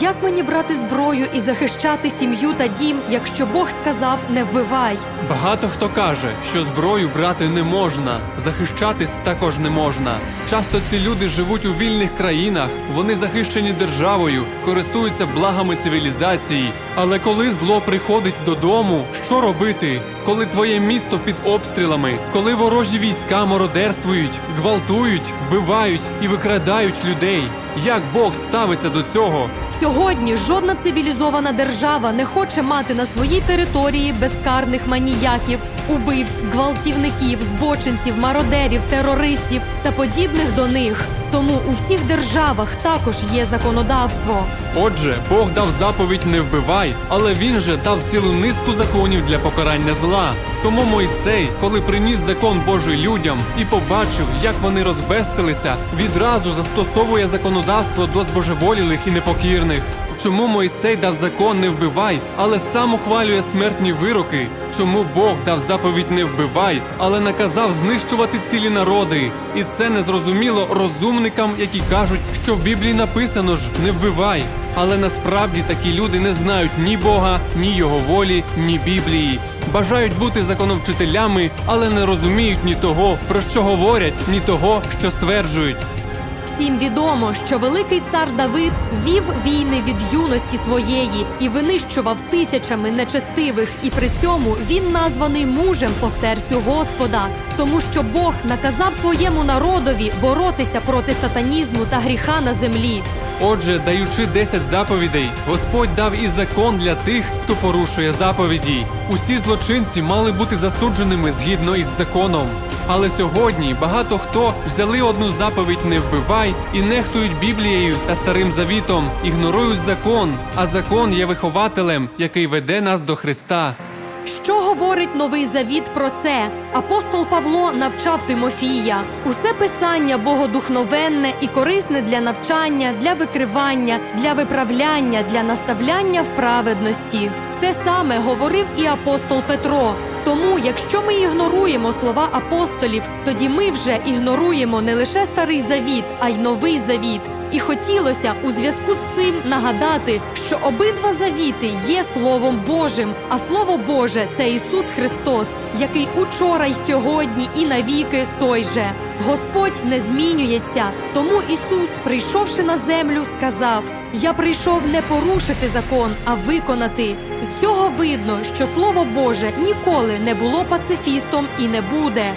Як мені брати зброю і захищати сім'ю та дім, якщо Бог сказав не вбивай? Багато хто каже, що зброю брати не можна, захищатись також не можна. Часто ці люди живуть у вільних країнах, вони захищені державою, користуються благами цивілізації. Але коли зло приходить додому, що робити? Коли твоє місто під обстрілами, коли ворожі війська мародерствують, гвалтують, вбивають і викрадають людей. Як Бог ставиться до цього? Сьогодні жодна цивілізована держава не хоче мати на своїй території безкарних маніяків, убивць, гвалтівників, збочинців, мародерів, терористів та подібних до них. Тому у всіх державах також є законодавство. Отже, Бог дав заповідь не вбивай, але він же дав цілу низку законів для покарання зла. Тому Мойсей, коли приніс закон Божий людям і побачив, як вони розбестилися, відразу застосовує законодавство до збожеволілих і непокірних. Чому Мойсей дав закон не вбивай, але сам ухвалює смертні вироки? Чому Бог дав заповідь не вбивай, але наказав знищувати цілі народи? І це незрозуміло розумникам, які кажуть, що в Біблії написано ж не вбивай. Але насправді такі люди не знають ні Бога, ні його волі, ні Біблії. Бажають бути законовчителями, але не розуміють ні того, про що говорять, ні того, що стверджують. Всім відомо, що великий цар Давид вів війни від юності своєї і винищував тисячами нечестивих, і при цьому він названий мужем по серцю Господа, тому що Бог наказав своєму народові боротися проти сатанізму та гріха на землі. Отже, даючи 10 заповідей, Господь дав і закон для тих, хто порушує заповіді. Усі злочинці мали бути засудженими згідно із законом. Але сьогодні багато хто взяли одну заповідь не вбивай і нехтують Біблією та старим завітом, ігнорують закон, а закон є вихователем, який веде нас до Христа. Що говорить новий завіт про це? Апостол Павло навчав Тимофія. Усе писання богодухновенне і корисне для навчання, для викривання, для виправляння, для наставляння в праведності. Те саме говорив і апостол Петро. Тому, якщо ми ігноруємо слова апостолів, тоді ми вже ігноруємо не лише старий завіт, а й новий завіт. І хотілося у зв'язку з цим нагадати, що обидва завіти є Словом Божим, а Слово Боже це Ісус Христос, який учора й сьогодні і навіки той же. Господь не змінюється. Тому Ісус, прийшовши на землю, сказав: Я прийшов не порушити закон, а виконати. Цього видно, що Слово Боже ніколи не було пацифістом і не буде.